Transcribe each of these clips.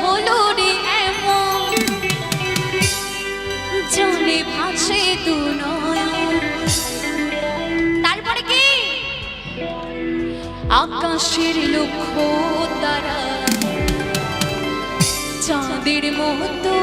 হলো রে এমন। জলে ভাসে দু তারপরে কি? আকাশের লক্ষ্য তারা চাঁদের মতো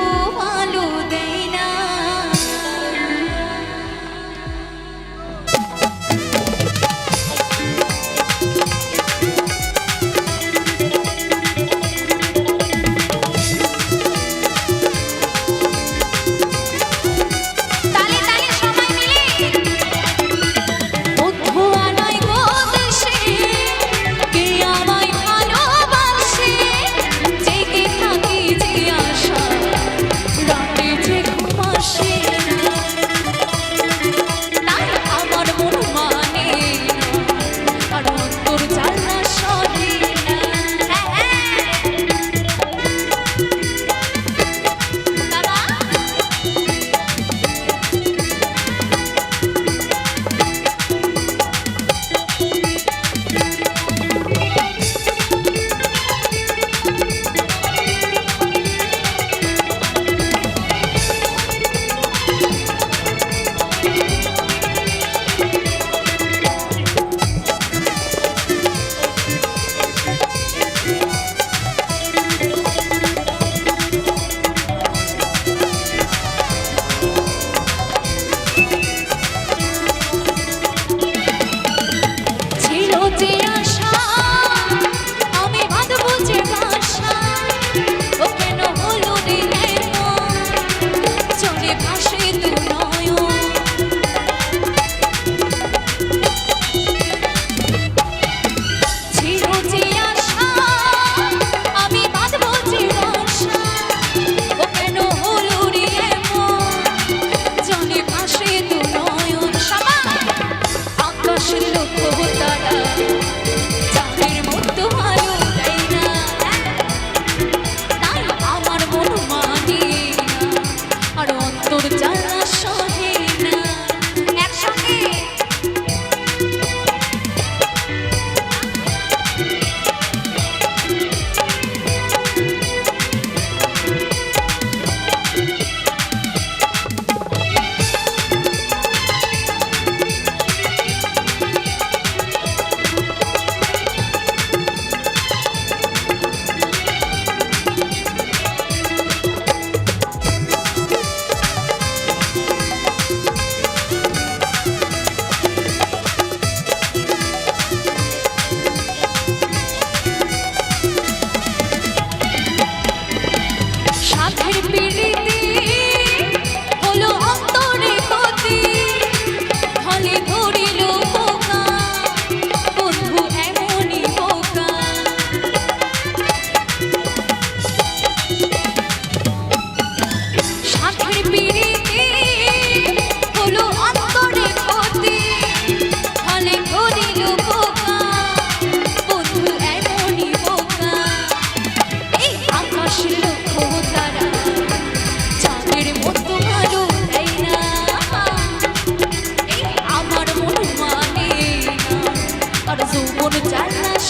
আর জীবন চায় না